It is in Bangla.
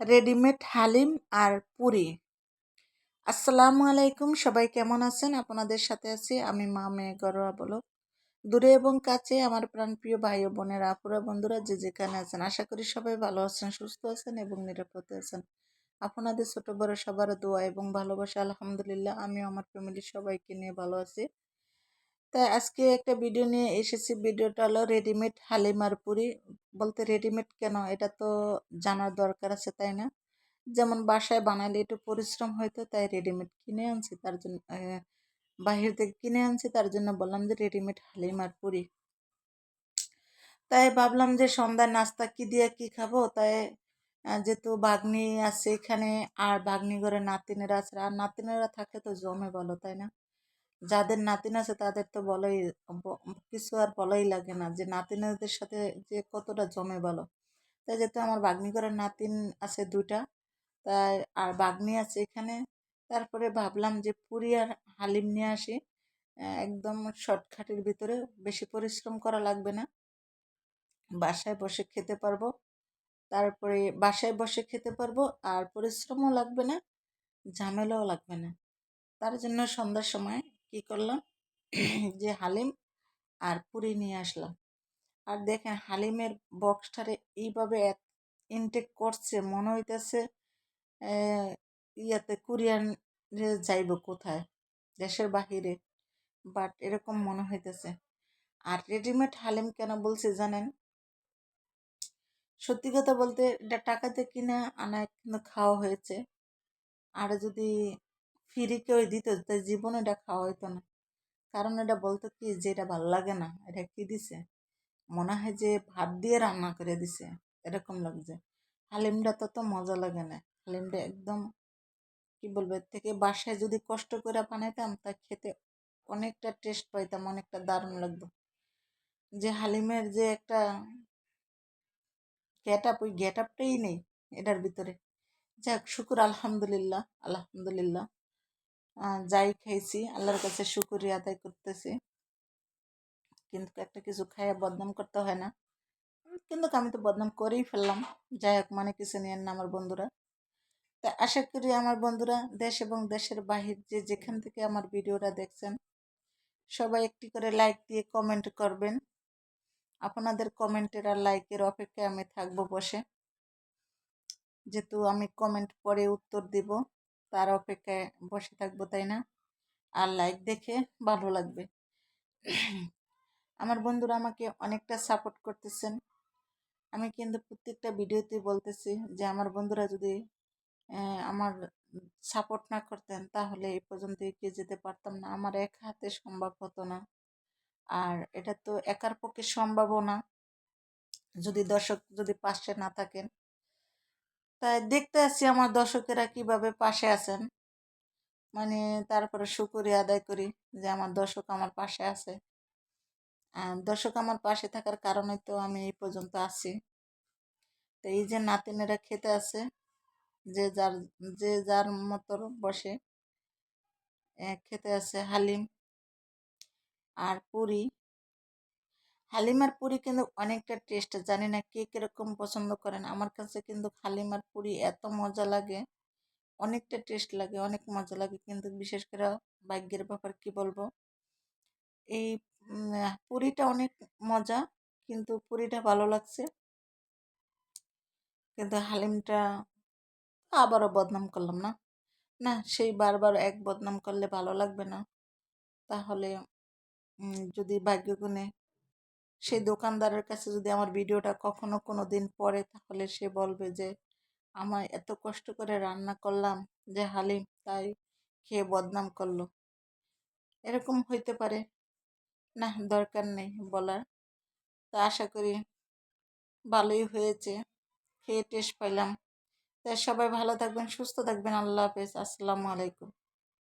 রেডিমেড হালিম আর পুরি। আসসালামু আলাইকুম, সবাই কেমন আছেন? আপনাদের সাথে আছি আমি মা মেয়ে গরোয়া বলো। দূরে এবং কাছে আমার প্রাণপ্রিয় ভাই ও বোনেরা আপুরা বন্ধুরা যে যেখানে আছেন, আশা করি সবাই ভালো আছেন, সুস্থ আছেন এবং নিরাপদে আছেন। আপনাদের ছোট বড় সবার দোয়া এবং ভালোবাসা, আলহামদুলিল্লাহ আমি আমার ফ্যামিলির সবাইকে নিয়ে ভালো আছি। তাই আজকে একটা ভিডিও নিয়ে এসেছি ভিডিওটা হলো রেডিমেড হালিমার পুরি। বলতে রেডিমেড কেন? এটা তো জানার দরকার আছে, তাই না? যেমন বাসায় বানালে একটু পরিশ্রম হয়তো তাই রেডিমেড কিনে আনছি। তার জন্য বাহির থেকে কিনে আনছি, তার জন্য বললাম যে রেডিমেড হালিমার পুরি। তাই ভাবলাম যে সন্ধ্যার নাস্তা কি দিয়ে কি খাব? তাই যেহেতু বাগনি আছে এখানে, আর বাগনি ঘরে নাতিনেরা আছে, আর নাতিনেরা থাকে তো জমে বলো, তাই না? যাদের নাতিন আছে তাদের তো বলাই কিছু আর বলাই লাগে না। যে নাতিনদের সাথে যে কতটা জমে বলো। তাই যেহেতু আমার বাগনি করার নাতিন আছে দুইটা, তাই আর বাগনি আছে এখানে। তারপরে ভাবলাম যে পুরি আর হালিম নিয়ে আসি। একদম শর্টকাটের ভিতরে বেশি পরিশ্রম করা লাগবে না। বাসায় বসে খেতে পারব। তারপরে বাসায় বসে খেতে পারব আর পরিশ্রমও লাগবে না, ঝামেলাও লাগবে না। তার জন্য সন্ধ্যার সময় কি করলাম? যে হালিম আর পুরি নিয়ে আসলাম। আর দেখেন হালিমের বক্সটারে এইভাবে ইনটেক করছে, মনে হইতেছে ইয়াতে কুরিয়ান যাইব কোথায়? দেশের বাহিরে। বাট এরকম মনে হইতেছে। আর রেডিমেড হালিম কেন বলছে জানেন? সত্যি কথা বলতে এটা টাকাতে কিনে আনা কিন্তু খাওয়া হয়েছে। আর যদি ফ্রি কেউ দিত, তাই জীবনে এটা খাওয়া হইতো না। কারণ এটা বলতো কি যে এটা ভালো লাগে না, এটা কি দিছে? মনে হয় যে ভাত দিয়ে রান্না করে দিছে, এরকম লাগছে। হালিমটা তত মজা লাগে না। হালিমটা একদম, কি বলব, এর থেকে বাসায় যদি কষ্ট করে বানাইতাম, তা খেতে অনেকটা টেস্ট পাইতাম, অনেকটা দারুণ লাগতো। যে হালিমের যে একটা গেট আপ ওই গেট আপটাই নেই এটার ভিতরে। যাক, শুকুর আলহামদুলিল্লাহ আলহামদুলিল্লাহ। যাই খাইছি, আল্লাহর কাছে শুকুরিয়া আদায় করতেছি। কিন্তু একটা কিছু খাইয়া বদনাম করতে হয় না। কিন্তু আমি তো বদনাম করেই ফেললাম। যাই হোক মানে কিছু নিয়ে না আমার বন্ধুরা। তা আশা করি আমার বন্ধুরা, দেশ এবং দেশের বাহির যে যেখান থেকে আমার ভিডিওটা দেখছেন, সবাই একটি করে লাইক দিয়ে কমেন্ট করবেন। আপনাদের কমেন্টের আর লাইকের অপেক্ষায় আমি থাকব বসে। যেহেতু আমি কমেন্ট পরে উত্তর দিব। তার অপেক্ষায় বসে থাকব, তাই না? আর লাইক দেখে ভালো লাগবে। আমার বন্ধুরা আমাকে অনেকটা সাপোর্ট করতেছেন। আমি কিন্তু প্রত্যেকটা ভিডিওতে বলতেছি যে, আমার বন্ধুরা যদি আমার সাপোর্ট না করতেন, তাহলে এই পর্যন্ত এগিয়ে যেতে পারতাম না। আমার এক হাতে সম্ভব হতো না। আর এটা তো একার পক্ষে সম্ভবও না। যদি দর্শক যদি পাশে না থাকেন তাই দেখতে আসছি আমার দর্শকেরা কীভাবে পাশে আছেন। মানে তারপরে শুকুরি আদায় করি যে আমার দর্শক আমার পাশে আছে। আর দর্শক আমার পাশে থাকার কারণে তো আমি এই পর্যন্ত আছি। তো এই যে নাতিনেরা খেতে আছে, যে যার যে যার মতো বসে খেতে আছে হালিম আর পুরি। হালিম আর পুরি কিন্তু অনেকটা টেস্ট জানি না কে কীরকম পছন্দ করেন। আমার কাছে কিন্তু হালিম আর পুরি এত মজা লাগে, অনেকটা টেস্ট লাগে, অনেক মজা লাগে কিন্তু বিশেষ করে ভাগ্যের ব্যাপার কি বলব? এই পুরিটা অনেক মজা কিন্তু পুরিটা ভালো লাগছে। কিন্তু হালিমটা আবারও বদনাম করলাম না? না সেই বারবার এক বদনাম করলে ভালো লাগবে না। তাহলে যদি ভাগ্যগুণে সেই দোকানদারের কাছে যদি আমার ভিডিওটা কখনো কোনো দিন পড়ে, তাহলে সে বলবে যে আমার এত কষ্ট করে রান্না করলাম যে হালিম, তাই খেয়ে বদনাম করল। এরকম হইতে পারে। না, দরকার নেই বলার। তা আশা করি ভালোই হয়েছে। খেয়ে টেস্ট পাইলাম। তাই সবাই ভালো থাকবেন, সুস্থ থাকবেন। আল্লাহ হাফেজ। আসসালামু আলাইকুম।